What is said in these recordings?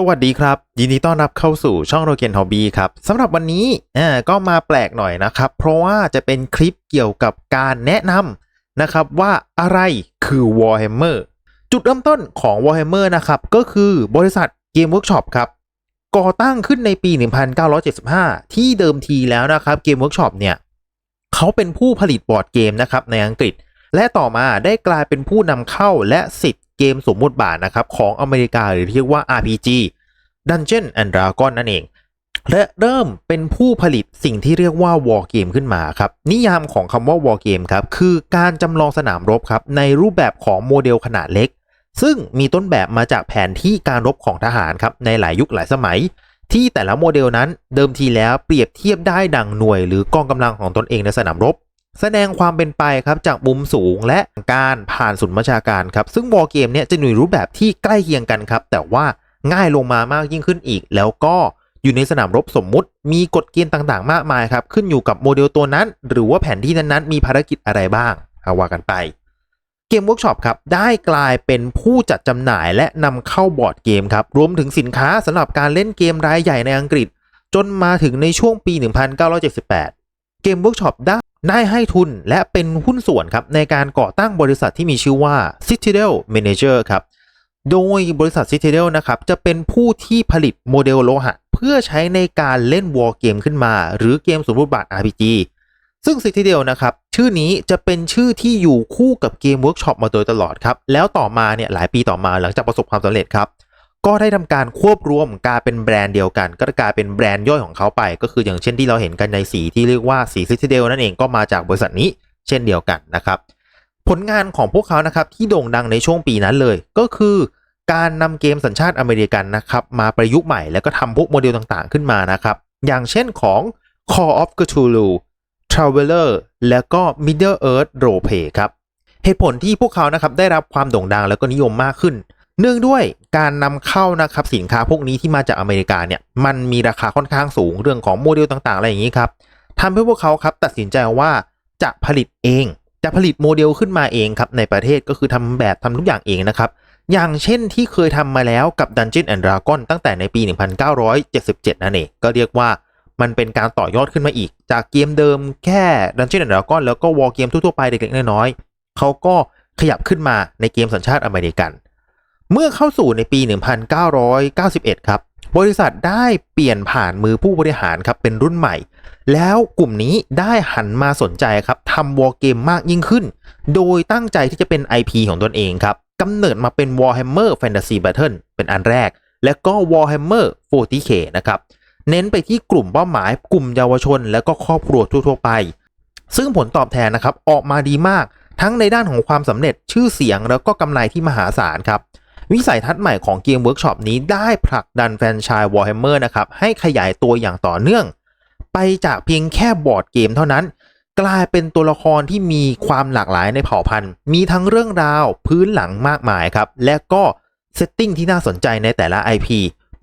สวัสดีครับ ยินดีต้อนรับเข้าสู่ช่องโรเกียนฮอบบี้ครับสำหรับวันนี้อ่าก็มาแปลกหน่อยนะครับ เพราะว่าจะเป็นคลิปเกี่ยวกับการแนะนำนะครับว่าอะไรคือ Warhammer จุดเริ่มต้นของ Warhammer นะครับก็คือบริษัทเกมเวิร์กช็อปครับก่อตั้งขึ้นในปี 1975 ที่เดิมทีแล้วนะครับเกมเวิร์กช็อปเนี่ยเขาเป็นผู้ผลิตบอร์ดเกมนะครับในอังกฤษ และต่อมาได้กลายเป็นผู้นำเข้าและสิทธิ์ เกมสมมุติบาทนะครับของอเมริกาหรือเรียกว่า RPG Dungeon and Dragon นั่นเอง และเริ่มเป็นผู้ผลิตสิ่งที่เรียกว่า War Game ขึ้นมาครับ นิยามของคำว่า War Game ครับ คือการจำลองสนามรบครับ ในรูปแบบของโมเดลขนาดเล็ก ซึ่งมีต้นแบบมาจากแผนที่การรบของทหารครับ ในหลายยุคหลายสมัย ที่แต่ละโมเดลนั้นเดิมทีแล้วเปรียบเทียบได้ดังหน่วย หรือกองกำลังของตนเองในสนามรบ แสดงความเป็นไปครับจากมุมสูงและการผ่านศูนย์บัญชาการครับ ซึ่งวอลเกมเนี่ยจะหน่วยรูปแบบที่ใกล้เคียงกันครับ แต่ว่าง่ายลงมามากยิ่งขึ้นอีก แล้วก็อยู่ในสนามรบสมมุติ มีกฎเกณฑ์ต่างๆ มากมายครับ ขึ้นอยู่กับโมเดลตัวนั้น หรือว่าแผนที่นั้นๆ มีภารกิจอะไรบ้างเอาว่ากันไป เกมเวิร์กช็อปครับ ได้กลายเป็นผู้จัดจำหน่ายและนำเข้าบอร์ดเกมครับ รวมถึงสินค้าสำหรับการเล่นเกมรายใหญ่ในอังกฤษ จนมาถึงในช่วงปี 1978 เกมเวิร์กช็อปได้ ได้ให้ทุนและเป็นหุ้นส่วนครับในการก่อตั้งบริษัทที่มีชื่อว่า Citadel Manager ครับ โดยบริษัท Citadel นะครับจะเป็นผู้ที่ผลิตโมเดลโลหะ เพื่อใช้ในการเล่นวอลเกมขึ้นมา หรือเกมสมบูรณ์บาท RPG ซึ่ง Citadel นะครับชื่อนี้จะเป็นชื่อที่อยู่คู่กับเกมเวิร์กช็อปมาโดยตลอดครับ แล้วต่อมาเนี่ยหลายปีต่อมาหลังจากประสบความสำเร็จครับ ก็ได้ทำการควบรวมกลายเป็นแบรนด์เดียวกัน ก็กลายเป็นแบรนด์ย่อยของเขาไป ก็คืออย่างเช่นที่เราเห็นกันในสีที่เรียกว่าสี Citadel นั่นเองก็มาจากบริษัทนี้เช่นเดียวกันนะครับ ผลงานของพวกเขานะครับที่โด่งดังในช่วงปีนั้นเลย ก็คือการนำเกมสัญชาติอเมริกันนะครับมาประยุกต์ใหม่แล้วก็ทำพวกโมเดลต่างๆขึ้นมานะครับ อย่างเช่นของ Call of Cthulhu Traveler แล้วก็ Middle Earth Roleplay ครับเหตุผลที่พวกเขานะครับได้รับความโด่งดังแล้วก็นิยมมากขึ้น เนื่องด้วยการนำเข้านะครับสินค้าพวกนี้ที่มาจากอเมริกาเนี่ยมันมีราคาค่อนข้างสูงเรื่องของโมเดลต่างๆ อะไรอย่างนี้ครับทำให้พวกเขาครับตัดสินใจว่าจะผลิตเอง จะผลิตโมเดลขึ้นมาเองครับในประเทศก็คือทำแบบทำทุกอย่างเองนะครับ อย่างเช่นที่เคยทำมาแล้วกับ Dungeon and Dragon ตั้งแต่ในปี 1977 นั่นเองก็เรียกว่ามันเป็นการต่อยอดขึ้นมาอีก จากเกมเดิมแค่ Dungeon and Dragon แล้วก็ War เกมทั่วๆไปเล็กๆน้อยๆเขาก็ขยับขึ้นมาในเกมสัญชาติอเมริกัน เมื่อเข้าสู่ในปี 1991 ครับ บริษัทได้เปลี่ยนผ่านมือผู้บริหารครับเป็นรุ่นใหม่ แล้วกลุ่มนี้ได้หันมาสนใจครับทำวอลเกมมากยิ่งขึ้น โดยตั้งใจที่จะเป็น IP ของตนเองครับกำเนิดมาเป็น Warhammer Fantasy Battle เป็นอันแรก และก็ Warhammer 40k นะครับเน้นไปที่กลุ่มเป้าหมายกลุ่มเยาวชน และก็ครอบครัวทั่วๆไป ซึ่งผลตอบแทนนะครับออกมาดีมากทั้งในด้านของความสำเร็จชื่อเสียงแล้วก็กำไรที่มหาศาลครับ วิสัยทัศน์ใหม่ของเกมเวิร์กช็อปนี้ได้ผลักดันแฟรนไชส์ Warhammer นะครับ ให้ขยายตัวอย่างต่อเนื่อง ไปจากเพียงแค่บอร์ดเกมเท่านั้น กลายเป็นตัวละครที่มีความหลากหลายในเผ่าพันธุ์ มีทั้งเรื่องราวพื้นหลังมากมายครับ และก็เซตติ้งที่น่าสนใจในแต่ละ IP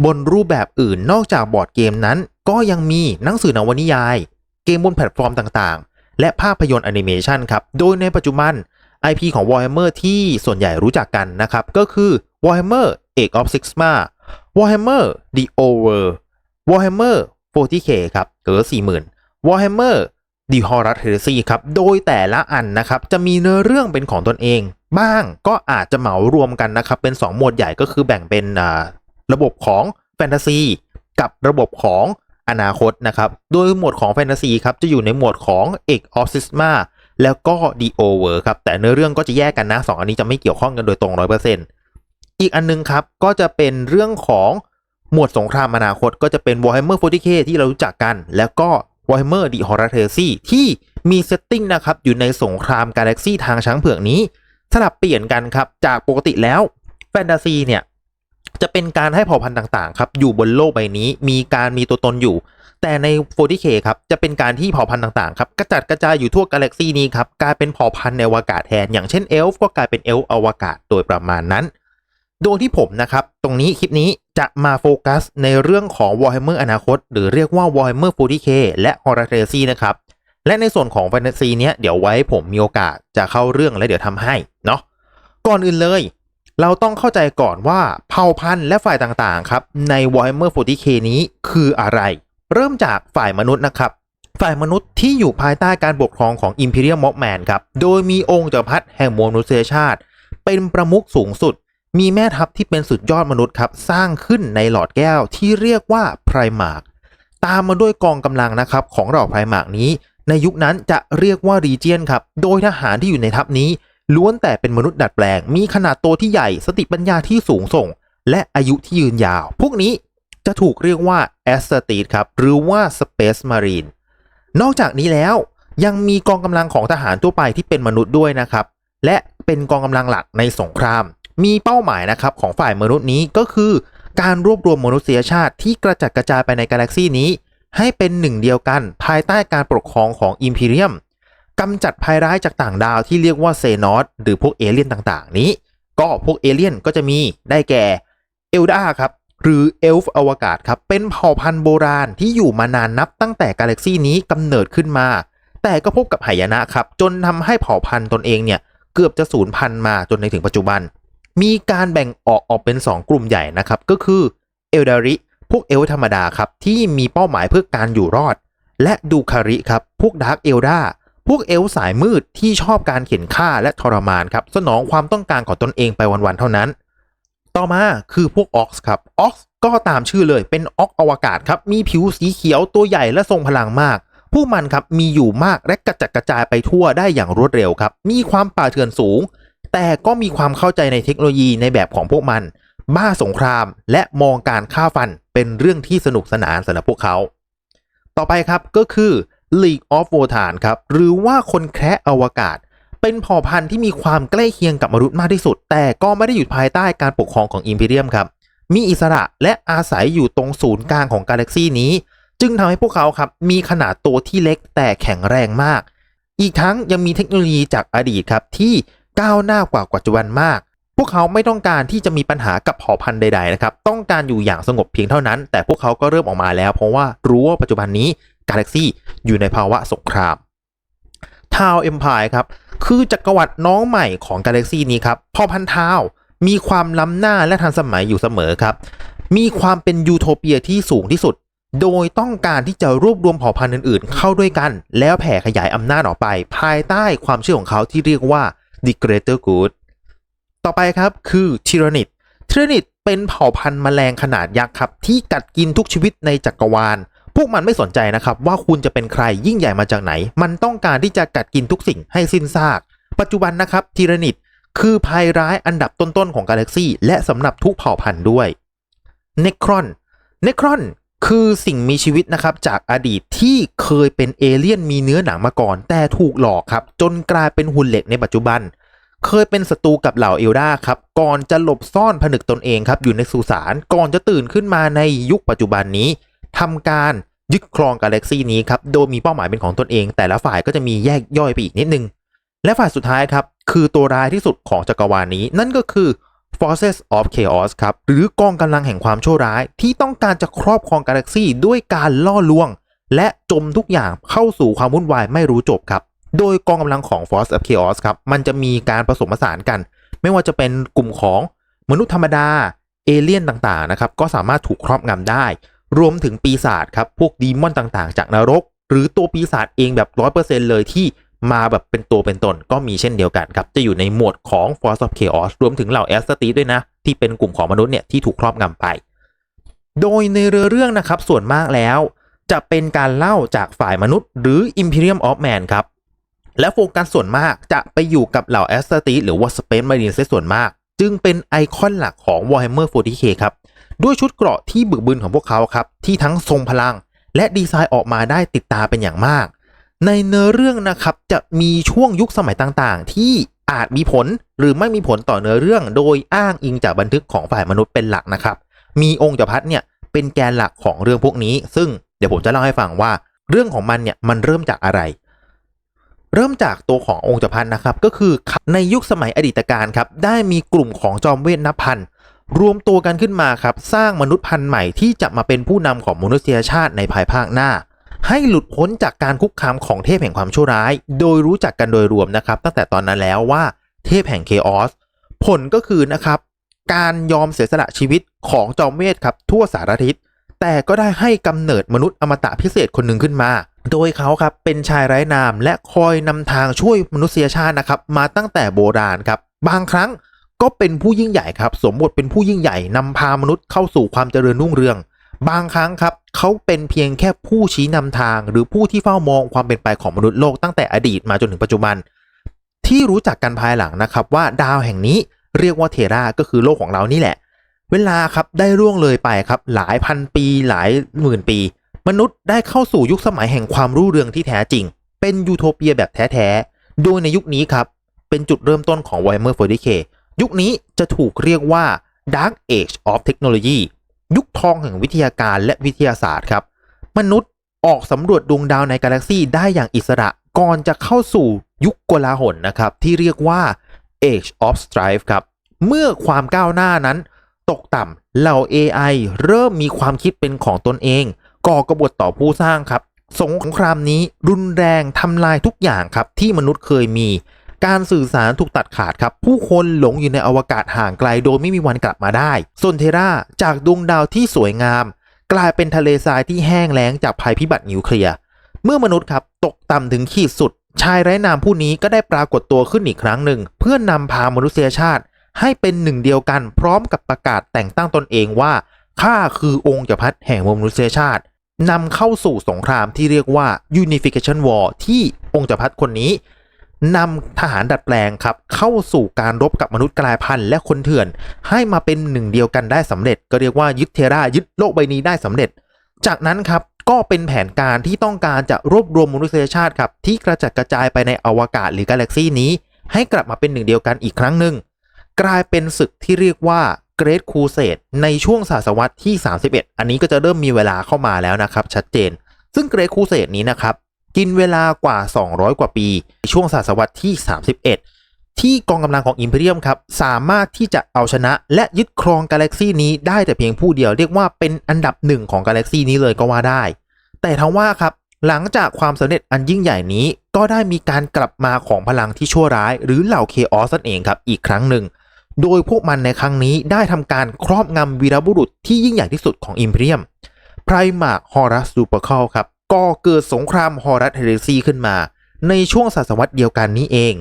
บนรูปแบบอื่นนอกจากบอร์ดเกมนั้น ก็ยังมีหนังสือนวนิยาย เกมบนแพลตฟอร์มต่างๆ และภาพยนตร์แอนิเมชันครับ โดยในปัจจุบัน IP ของ Warhammer ที่ส่วนใหญ่รู้จักกันนะครับ ก็คือ Warhammer Age of Sigma Warhammer The Over Warhammer 40k ครับเกิด40,000 Warhammer The Horus Heresy ครับ โดยแต่ละอันนะครับ จะมีเนื้อเรื่องเป็นของตนเอง บ้างก็อาจจะเหมารวมกันนะครับ เป็น 2 หมวดใหญ่ก็คือแบ่งเป็นระบบของแฟนตาซีกับระบบของอนาคตนะครับ โดยหมวดของแฟนตาซีครับ จะอยู่ในหมวดของ Age of Sigma แล้วก็ The Over ครับ แต่เนื้อเรื่องก็จะแยกกันนะสองอันนี้จะไม่เกี่ยวข้องกันโดยตรง 100%อีกอันนึงครับ ก็จะเป็นเรื่องของหมวดสงครามอนาคต ก็จะเป็น Warhammer 40k ที่เรารู้จักกัน แล้วก็ Warhammer The Horus Heresy ที่มีเซตติ้งนะครับอยู่ในสงครามกาแล็กซี่ทางช้างเผือกนี้สลับเปลี่ยนกันครับจากปกติแล้วแฟนตาซีเนี่ย จะเป็นการให้เผ่าพันธุ์ต่างๆครับอยู่บนโลกใบนี้มีการมีตัวตนอยู่ แต่ใน 40k ครับจะเป็นการที่เผ่าพันธุ์ต่างๆครับกระจัดกระจายอยู่ทั่วกาแล็กซีนี้ครับกลายเป็นเผ่าพันธุ์ในอวกาศแทน อย่างเช่นเอลฟ์ก็กลายเป็นเอลฟ์อวกาศโดยประมาณนั้นโดยที่ผมนะครับ ตรงนี้คลิปนี้จะมาโฟกัสในเรื่องของ Warhammer อนาคต หรือเรียกว่า Warhammer 40k และ Horus Heresy นะครับ และในส่วนของแฟนตาซีเนี้ยเดี๋ยวไว้ผมมีโอกาสจะเข้าเรื่องและเดี๋ยวทำให้เนาะก่อนอื่นเลย เราต้องเข้าใจก่อนว่าเผ่าพันธุ์และฝ่ายต่างๆครับใน Warhammer 40k นี้คืออะไร เริ่มจากฝ่ายมนุษย์นะครับ ฝ่ายมนุษย์ที่อยู่ภายใต้การปกครองของ Imperial Mothman ครับ โดยมีองค์จักรพรรดิแห่งมนุษยชาติ เป็นประมุขสูงสุด มีแม่ทัพที่เป็นสุดยอดมนุษย์ครับ สร้างขึ้นในหลอดแก้วที่เรียกว่าไพรมาร์กตามมาด้วยกองกำลังนะครับของเหล่าไพรมาร์กนี้ ในยุคนั้นจะเรียกว่ารีเจียนครับ โดยทหารที่อยู่ในทัพนี้ ล้วนแต่เป็นมนุษย์ดัดแปลง มีขนาดตัวที่ใหญ่สติปัญญาที่สูงส่ง และอายุที่ยืนยาว พวกนี้จะถูกเรียกว่าแอสตตีครับ หรือว่า Space Marine นอกจากนี้แล้วยังมีกองกำลังของทหารทั่วไปที่เป็นมนุษย์ด้วยนะครับ และเป็นกองกำลังหลักในสงคราม มีเป้าหมายนะครับของฝ่ายมนุษย์นี้ก็คือ การรวบรวมมนุษยชาติที่กระจัดกระจายไปในกาแล็กซีนี้ ให้เป็นหนึ่งเดียวกัน ภายใต้การปกครองของอิมพีเรียม กำจัดภัยร้ายจากต่างดาวที่เรียกว่าเซนอสหรือพวกเอเลี่ยนต่างๆ นี้ ก็พวกเอเลี่ยนก็จะมีได้แก่เอลดาครับหรือเอลฟ์อวกาศครับเป็นเผ่าพันธุ์โบราณที่อยู่มานานนับตั้งแต่กาแล็กซีนี้กำเนิดขึ้นมา แต่ก็พบกับหายนะครับจนทำให้เผ่าพันธุ์ตนเองเนี่ยเกือบจะสูญพันธุ์มาจนในถึงปัจจุบัน มีการแบ่งออกออกเป็น 2 กลุ่มใหญ่นะครับก็คือเอลดาริพวกเอลธรรมดาครับที่มีเป้าหมายเพื่อการอยู่รอด และดูคาริครับพวกดาร์กเอลดา พวกเอลสายมืดที่ชอบการเข็นฆ่าและทรมานครับสนองความต้องการของตนเองไปวันๆเท่านั้น ต่อมาคือพวกออกส์ครับออกส์ก็ตามชื่อเลยเป็นออกอวกาศครับมีผิวสีเขียวตัวใหญ่และทรงพลังมากพวกมันครับมีอยู่มากและกระจัดกระจายไปทั่วได้อย่างรวดเร็วครับ มีความป่าเถื่อนสูง แต่ก็มีความเข้าใจในเทคโนโลยีในแบบของพวกมัน บ้าสงครามและมองการฆ่าฟันเป็นเรื่องที่สนุกสนานสำหรับพวกเขา ต่อไปครับก็คือ League of Wotan ครับ หรือว่าคนแคระอวกาศ เป็นเผ่าพันธุ์ที่มีความใกล้เคียงกับมนุษย์มากที่สุด แต่ก็ไม่ได้อยู่ภายใต้การปกครองของอิมพีเรียมครับ มีอิสระและอาศัยอยู่ตรงศูนย์กลางของกาแล็กซีนี้ จึงทำให้พวกเขาครับมีขนาดตัวที่เล็กแต่แข็งแรงมาก อีกทั้งยังมีเทคโนโลยีจากอดีตครับที่ก้าวหน้ากว่าปัจจุบันมากพวกเขาไม่ต้องการที่จะมีปัญหากับเผ่าพันธุ์ใดๆนะครับ ต้องการอยู่อย่างสงบเพียงเท่านั้น แต่พวกเขาก็เริ่มออกมาแล้ว เพราะว่ารู้ว่าปัจจุบันนี้ กาแล็กซี่อยู่ในภาวะสงครามทาวเอ็มพายครับคือจักรวรรดิน้องใหม่ของกาแล็กซี่นี้ครับเผ่าพันธุ์ทาวมีความล้ำหน้าและทันสมัยอยู่เสมอครับ มีความเป็นยูโทเปียที่สูงที่สุด โดยต้องการที่จะรวบรวมเผ่าพันธุ์อื่นๆ เข้าด้วยกัน แล้วแผ่ขยายอำนาจออกไป ภายใต้ความเชื่อของเขาที่เรียกว่า The Greater Good ต่อไปครับคือทีร a นิดทีร a นิดเป็นเผ่าพันธุ์แมลงขนาดยักษ์ครับ ที่กัดกินทุกชีวิตในจักรวาล พวกมันไม่สนใจนะครับว่าคุณจะเป็นใครยิ่งใหญ่มาจากไหน มันต้องการที่จะกัดกินทุกสิ่งให้สิ้นซาก ปัจจุบันนะครับทีรนิดคือภัยร้ายอันดับต้นๆของกาแล็กซี่และสำหรับทุกเผ่าพันธุ์ด้วยเนครอนเนครอนคือสิ่งมีชีวิตนะครับจากอดีตที่เคยเป็นเอเลี่ยนมีเนื้อหนังมาก่อน แต่ถูกหลอกครับ จนกลายเป็นหุ่นเหล็กในปัจจุบัน เคยเป็นศัตรูกับเหล่าเอลดาครับ ก่อนจะหลบซ่อนผนึกตนเองครับอยู่ในสุสานก่อนจะตื่นขึ้นมาในยุคปัจจุบันนี้ ทำการยึดครองกาแล็กซีนี้ครับ โดยมีเป้าหมายเป็นของตนเอง แต่ละฝ่ายก็จะมีแยกย่อยไปอีกนิดนึง และฝ่ายสุดท้ายครับ คือตัวร้ายที่สุดของจักรวาลนี้ นั่นก็คือ Forces of Chaos ครับ หรือกองกำลังแห่งความชั่วร้าย ที่ต้องการจะครอบครองกาแล็กซีด้วยการล่อลวง และจมทุกอย่างเข้าสู่ความวุ่นวายไม่รู้จบครับ โดยกองกำลังของ Force of Chaos ครับ มันจะมีการผสมผสานกัน ไม่ว่าจะเป็นกลุ่มของมนุษย์ธรรมดา เอเลี่ยนต่างๆนะครับ ก็สามารถถูกครอบงำได้ รวมถึงปีศาจครับพวกดีมอนต่างๆ จากนรก หรือตัวปีศาจเองแบบ100%เลยที่มาแบบเป็นตัวเป็นตนก็มีเช่นเดียวกันครับ จะอยู่ในหมวดของ Force of Chaos รวมถึงเหล่าแอสตีด้วยนะ ที่เป็นกลุ่มของมนุษย์เนี่ย ที่ถูกครอบงำไป โดยในเรือเรื่องนะครับ ส่วนมากแล้ว จะเป็นการเล่าจากฝ่ายมนุษย์ หรือ Imperium of Man ครับ และโฟกัสส่วนมากจะไปอยู่กับเหล่าแอสตีหรือว่า Space Marine ส่วนมาก จึงเป็นไอคอนหลักของ Warhammer 40k ครับ ด้วยชุดเกราะที่บึกบึนของพวกเขาครับที่ทั้งทรงพลัง และดีไซน์ออกมาได้ติดตาเป็นอย่างมาก ในเนื้อเรื่องนะครับจะมีช่วงยุคสมัยต่างๆ ที่อาจมีผลหรือไม่มีผลต่อเนื้อเรื่อง โดยอ้างอิงจากบันทึกของฝ่ายมนุษย์เป็นหลักนะครับ มีองค์จักรพรรดิเนี่ยเป็นแกนหลักของเรื่องพวกนี้ ซึ่งเดี๋ยวผมจะเล่าให้ฟังว่า เรื่องของมันเนี่ยมันเริ่มจากอะไร เริ่มจากตัวขององค์จักรพรรดินะครับ ก็คือในยุคสมัยอดีตการครับได้มีกลุ่มของจอมเวทนับพัน รวมตัวกันขึ้นมาครับ สร้างมนุษย์พันธุ์ใหม่ที่จะมาเป็นผู้นำของมนุษยชาติในภายภาคหน้า ให้หลุดพ้นจากการคุกคามของเทพแห่งความชั่วร้าย โดยรู้จักกันโดยรวมนะครับ ตั้งแต่ตอนนั้นแล้วว่าเทพแห่งเคออสผลก็คือนะครับ การยอมเสียสละชีวิตของจอมเวทครับทั่วสารทิศแต่ก็ได้ให้กำเนิดมนุษย์อมตะพิเศษคนหนึ่งขึ้นมา โดยเขาครับเป็นชายไร้นามและคอยนำทางช่วยมนุษยชาตินะครับ มาตั้งแต่โบราณครับ บางครั้ง ก็เป็นผู้ยิ่งใหญ่ครับ สมบทเป็นผู้ยิ่งใหญ่นำพามนุษย์เข้าสู่ความเจริญรุ่งเรือง บางครั้งครับ เขาเป็นเพียงแค่ผู้ชี้นำทาง หรือผู้ที่เฝ้ามองความเป็นไปของมนุษย์โลกตั้งแต่อดีตมาจนถึงปัจจุบัน ที่รู้จักกันภายหลังนะครับว่าดาวแห่งนี้เรียกว่าเทราก็คือโลกของเรานี่แหละ เวลาครับได้ร่วงเลยไปครับ หลายพันปีหลายหมื่นปี มนุษย์ได้เข้าสู่ยุคสมัยแห่งความรุ่งเรืองที่แท้จริง เป็นยูโทเปียแบบแท้ๆโดยในยุคนี้ครับเป็นจุดเริ่มต้นของ Warhammer 40k ยุคนี้จะถูกเรียกว่า Dark Age of Technology ยุคทองแห่งวิทยาการและวิทยาศาสตร์ครับ มนุษย์ออกสำรวจดวงดาวในกาแล็กซีได้อย่างอิสระก่อนจะเข้าสู่ยุคกลาหลนะครับ ที่เรียกว่า Age of Strife ครับ เมื่อความก้าวหน้านั้น ตกต่ำเหล่า AI เริ่มมีความคิดเป็นของตนเอง ก่อกบฏต่อผู้สร้างครับ สงครามนี้รุนแรงทำลายทุกอย่างครับที่มนุษย์เคยมี การสื่อสารถูกตัดขาดครับ ผู้คนหลงอยู่ในอวกาศห่างไกลโดยไม่มีวันกลับมาได้ส่วนเทราจากดวงดาวที่สวยงาม กลายเป็นทะเลทรายที่แห้งแล้งจากภัยพิบัตินิวเคลียร์เมื่อมนุษย์ครับตกต่ำถึงขีดสุด ชายไร้นามผู้นี้ก็ได้ปรากฏตัวขึ้นอีกครั้งหนึ่ง เพื่อนำพามนุษยชาติ ให้เป็นหนึ่งเดียวกันพร้อมกับประกาศแต่งตั้งตนเองว่าข้าคือองค์จักรพรรดิแห่งมนุษยชาตินำเข้าสู่สงครามที่เรียกว่า Unification War ที่องค์จักรพรรดิคนนี้ นำทหารดัดแปลงครับเข้าสู่การรบกับมนุษย์กลายพันธุ์และคนเถื่อน ให้มาเป็นหนึ่งเดียวกันได้สำเร็จ ก็เรียกว่ายึดเทรายึดโลกใบนี้ได้สำเร็จ จากนั้นครับก็เป็นแผนการที่ต้องการจะรวบรวมมนุษยชาติครับที่กระจัดกระจายไปในอวกาศหรือกาแล็กซีนี้ ให้กลับมาเป็นหนึ่งเดียวกันอีกครั้งหนึ่งกลายเป็นศึกที่เรียกว่า Great Crusade ในช่วงศตวรรษที่ 31 อันนี้ก็จะเริ่มมีเวลาเข้ามาแล้วนะครับชัดเจน ซึ่ง Great Crusade นี้นะครับ กินเวลากว่า 200 กว่าปี ช่วงศตวรรษที่ 31 ที่กองกำลังของอิมพีเรียมครับ สามารถที่จะเอาชนะและยึดครองกาแล็กซีนี้ได้แต่เพียงผู้เดียวเรียกว่าเป็นอันดับหนึ่งของกาแล็กซีนี้เลยก็ว่าได้ แต่ทั้งว่าครับหลังจากความสำเร็จอันยิ่งใหญ่นี้ก็ได้มีการกลับมาของพลังที่ชั่วร้าย หรือเหล่าเคออสนั่นเองครับอีกครั้งหนึ่ง โดยพวกมันในครั้งนี้ได้ทำการครอบงำวีรบุรุษที่ยิ่งใหญ่ที่สุดของอิมพีเรียมไพรมาร์ฮอรัสดูเปอร์คลครับ ก่อเกิดสงครามฮอรัสเฮเรซีขึ้นมา ในช่วงศตวรรษเดียวกันนี้เอง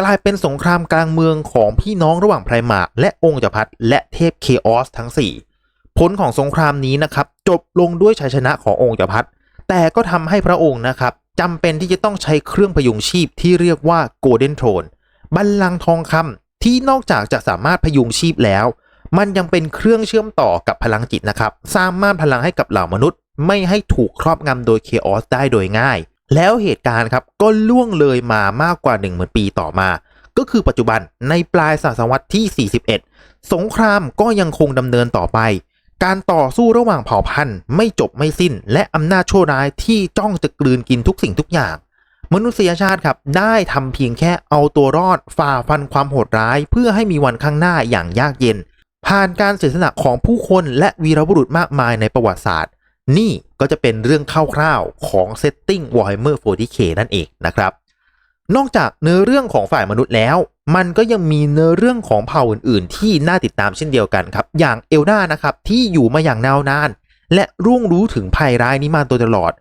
กลายเป็นสงครามกลางเมืองของพี่น้องระหว่างไพรมาร์และองค์จักรพรรดิและเทพเคออสทั้ง 4 ผลของสงครามนี้นะครับจบลงด้วยชัยชนะขององค์จักรพรรดิแต่ก็ทำให้พระองค์นะครับจำเป็นที่จะต้องใช้เครื่องพยุงชีพที่เรียกว่าโกลเด้นโทนบัลลังก์ทองคำที่นอกจากจะสามารถพยุงชีพแล้ว มันยังเป็นเครื่องเชื่อมต่อกับพลังจิตนะครับ สร้างม่านพลังให้กับเหล่ามนุษย์ ไม่ให้ถูกครอบงำโดยเคออสได้โดยง่าย แล้วเหตุการณ์ครับก็ล่วงเลยมามากกว่า1 0,000ปีต่อมา ก็คือปัจจุบันในปลายศตวรรษที่ 41 สงครามก็ยังคงดำเนินต่อไป การต่อสู้ระหว่างเผ่าพันธุ์ไม่จบไม่สิ้น และอำนาจชั่วร้ายที่จ้องจะกลืนกินทุกสิ่งทุกอย่างมนุษยชาติครับได้ทำเพียงแค่เอาตัวรอดฝ่าฟันความโหดร้าย เพื่อให้มีวันข้างหน้าอย่างยากเย็น ผ่านการเสียสละของผู้คนและวีรบุรุษมากมายในประวัติศาสตร์ นี่ก็จะเป็นเรื่องคร่าวๆของเซตติ้ง Warhammer 40k นั่นเองนะครับ นอกจากเนื้อเรื่องของฝ่ายมนุษย์แล้ว มันก็ยังมีเนื้อเรื่องของเผ่าอื่นๆ ที่น่าติดตามเช่นเดียวกันครับ อย่างเอลดานะครับที่อยู่มาอย่างยาวนาน และร่วงรู้ถึงภัยร้ายนี้มาโดยตลอด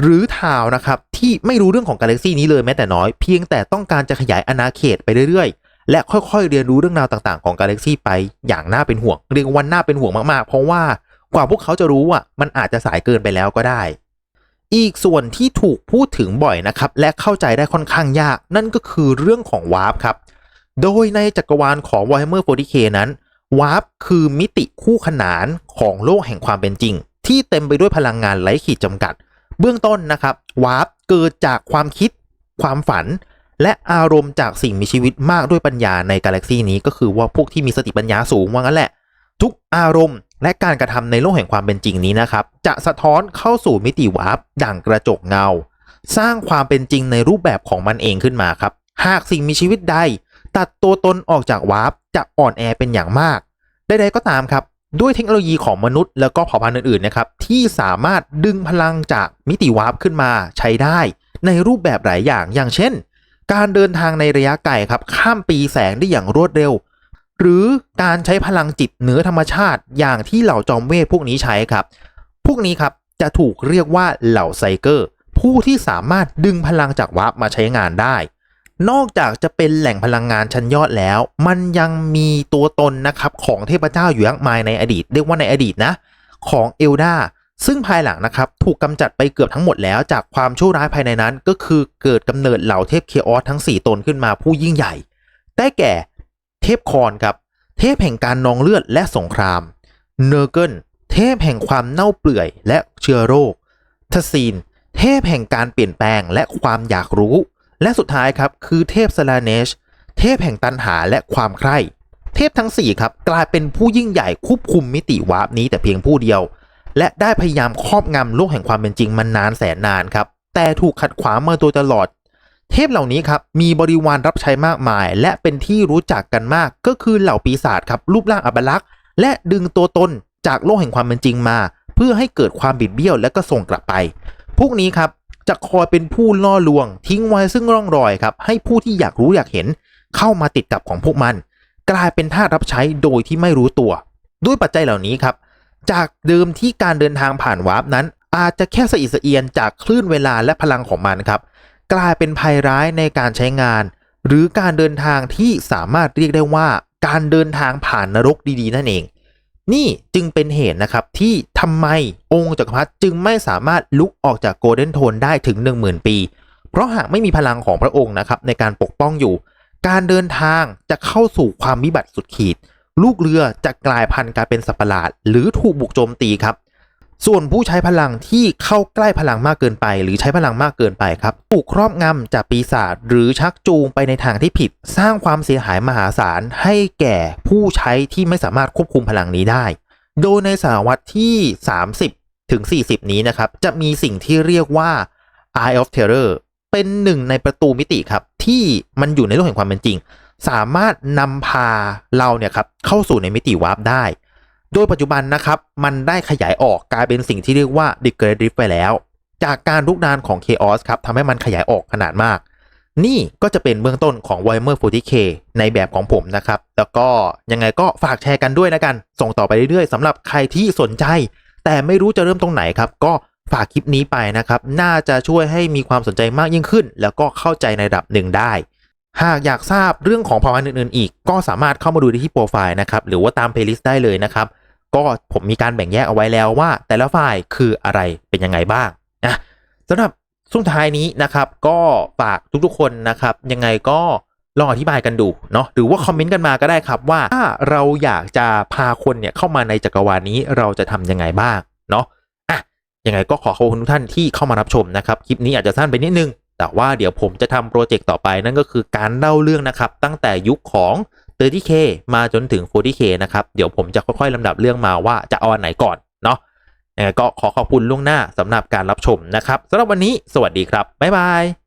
หรือทาวนะครับที่ไม่รู้เรื่องของกาแล็กซี่นี้เลยแม้แต่น้อย เพียงแต่ต้องการจะขยายอาณาเขตไปเรื่อยๆและค่อยๆ เรียนรู้เรื่องราวต่างๆ ของกาแล็กซี่ไปอย่างน่าเป็นห่วง เรียกว่าน่าเป็นห่วงมากๆ เพราะว่า กว่าพวกเขาจะรู้อะมันอาจจะสายเกินไปแล้วก็ได้ อีกส่วนที่ถูกพูดถึงบ่อยนะครับ และเข้าใจได้ค่อนข้างยาก นั่นก็คือเรื่องของวาร์ปครับ โดยในจักรวาลของ Warhammer 40k นั้นวาร์ปคือมิติคู่ขนานของโลกแห่งความเป็นจริง ที่เต็มไปด้วยพลังงานไร้ขีดจำกัด เบื้องต้นนะครับวาร์ปเกิดจากความคิด ความฝัน และอารมณ์จากสิ่งมีชีวิตมากด้วยปัญญาในกาแล็กซีนี้ก็คือว่าพวกที่มีสติปัญญาสูงว่างั้นแหละ ทุกอารมณ์ และการกระทำในโลกแห่งความเป็นจริงนี้นะครับ จะสะท้อนเข้าสู่มิติวาร์ปดั่งกระจกเงา สร้างความเป็นจริงในรูปแบบของมันเองขึ้นมาครับ หากสิ่งมีชีวิตใด ตัดตัวตนออกจากวาร์ปจะอ่อนแอเป็นอย่างมากใดๆก็ตามครับ ด้วยเทคโนโลยีของมนุษย์แล้วก็เผ่าพันธุ์อื่นๆนะครับที่สามารถดึงพลังจากมิติวาร์ปขึ้นมาใช้ได้ ในรูปแบบหลายอย่างอย่างเช่น การเดินทางในระยะไกลครับข้ามปีแสงได้อย่างรวดเร็ว หรือการใช้พลังจิตเหนือธรรมชาติอย่างที่เหล่าจอมเวทพวกนี้ใช้ครับ พวกนี้ครับจะถูกเรียกว่าเหล่าไซเกอร์ ผู้ที่สามารถดึงพลังจากวาร์ปมาใช้งานได้ นอกจากจะเป็นแหล่งพลังงานชั้นยอดแล้ว มันยังมีตัวตนนะครับของเทพเจ้าอยู่มากมายในอดีต เรียกว่าในอดีตนะ ของเอลดาซึ่งภายหลังนะครับถูกกำจัดไปเกือบทั้งหมดแล้วจากความชั่วร้ายภายในนั้น ก็คือเกิดกำเนิดเหล่าเทพเคออสทั้ง 4 ตนขึ้นมาผู้ยิ่งใหญ่ ได้แก่ เทพคอนครับ เทพแห่งการนองเลือดและสงคราม เนอร์เกิล เทพแห่งความเน่าเปื่อยและเชื้อโรคทซีน เทพแห่งการเปลี่ยนแปลงและความอยากรู้ และสุดท้ายครับคือเทพสลาเนช เทพแห่งตันหาและความใคร่เทพทั้ง 4 ครับ กลายเป็นผู้ยิ่งใหญ่ควบคุมมิติวาร์ปนี้แต่เพียงผู้เดียว และได้พยายามครอบงำโลกแห่งความเป็นจริงมานานแสนนานครับ แต่ถูกขัดขวางมาโดยตลอด เทพเหล่านี้ครับมีบริวารรับใช้มากมาย และเป็นที่รู้จักกันมากก็คือเหล่าปีศาจครับรูปร่างอัปลักษณ์ และดึงตัวตนจากโลกแห่งความเป็นจริงมา เพื่อให้เกิดความบิดเบี้ยวและก็ส่งกลับไป พวกนี้ครับจะคอยเป็นผู้ล่อลวง ทิ้งไว้ซึ่งร่องรอยครับให้ผู้ที่อยากรู้อยากเห็น เข้ามาติดกับของพวกมัน กลายเป็นท่ารับใช้โดยที่ไม่รู้ตัว ด้วยปัจจัยเหล่านี้ครับ จากเดิมที่การเดินทางผ่านวาร์ปนั้น อาจจะแค่สะอิดสะเอียนจากคลื่นเวลาและพลังของมันครับ กลายเป็นภัยร้ายในการใช้งาน หรือการเดินทางที่สามารถเรียกได้ว่าการเดินทางผ่านนรกดีๆ นั่นเอง นี่จึงเป็นเหตุนะครับที่ทำไมองค์จักรพรรดิจึงไม่สามารถลุกออกจากโกลเด้นโทนได้ถึง 10,000 ปี เพราะหากไม่มีพลังของพระองค์นะครับในการปกป้องอยู่ การเดินทางจะเข้าสู่ความวิบัติสุดขีด ลูกเรือจะกลายพันธุ์กลายเป็นสัตว์ประหลาด หรือถูกบุกโจมตีครับ ส่วนผู้ใช้พลังที่เข้าใกล้พลังมากเกินไป หรือใช้พลังมากเกินไปครับถูกครอบงำจากปีศาจหรือชักจูงไปในทางที่ผิด สร้างความเสียหายมหาศาลให้แก่ผู้ใช้ที่ไม่สามารถควบคุมพลังนี้ได้ โดยในศตวรรษที่ 30 ถึง 40 นี้นะครับ จะมีสิ่งที่เรียกว่า Eye of Terror เป็นหนึ่งในประตูมิติครับ ที่มันอยู่ในโลกแห่งความเป็นจริง สามารถนำพาเราเนี่ยครับเข้าสู่ในมิติวาร์ปได้ โดยปัจจุบันนะครับมันได้ขยายออกกลายเป็นสิ่งที่เรียกว่า The Great Rift ไปแล้ว จากการลุกดานของ Chaos ครับทำให้มันขยายออกขนาดมาก นี่ก็จะเป็นเบื้องต้นของ w i m e r 40k ในแบบของผมนะครับ แล้วก็ยังไงก็ฝากแชร์กันด้วยนะกัน ส่งต่อไปเรื่อยๆสำหรับใครที่สนใจ แต่ไม่รู้จะเริ่มตรงไหนครับ ก็ฝากคลิปนี้ไปนะครับ น่าจะช่วยให้มีความสนใจมากยิ่งขึ้น แล้วก็เข้าใจในระดับหนึ่งได้ หากอยากทราบเรื่องของภาวะอื่นๆ อีก ก็สามารถเข้ามาดูได้ที่โปรไฟล์นะครับ หรือว่าตามเพลย์ลิสต์ได้เลยนะครับ ก็ผมมีการแบ่งแยกเอาไว้แล้วว่า แต่ละฝ่ายคืออะไรเป็นยังไงบ้างนะสำหรับสุดท้ายนี้นะครับ ก็ฝากทุกๆคนนะครับ ยังไงก็ลองอธิบายกันดูเนาะหรือว่าคอมเมนต์กันมาก็ได้ครับว่าถ้าเราอยากจะพาคนเนี่ยเข้ามาในจักรวาลนี้เราจะทำยังไงบ้างเนาะอะยังไงก็ขอขอบคุณทุกท่านที่เข้ามารับชมนะครับ คลิปนี้อาจจะสั้นไปนิดนึง แต่ว่าเดี๋ยวผมจะทำโปรเจกต์ต่อไปนั่นก็คือการเล่าเรื่องนะครับ ตั้งแต่ยุคของ 30k มาจนถึง 40k นะครับ เดี๋ยวผมจะค่อยๆลำดับเรื่องมาว่าจะเอาอันไหนก่อนเนาะยังไงก็ขอขอบคุณล่วงหน้าสำหรับการรับชมนะครับสำหรับวันนี้ สวัสดีครับ บ๊ายบาย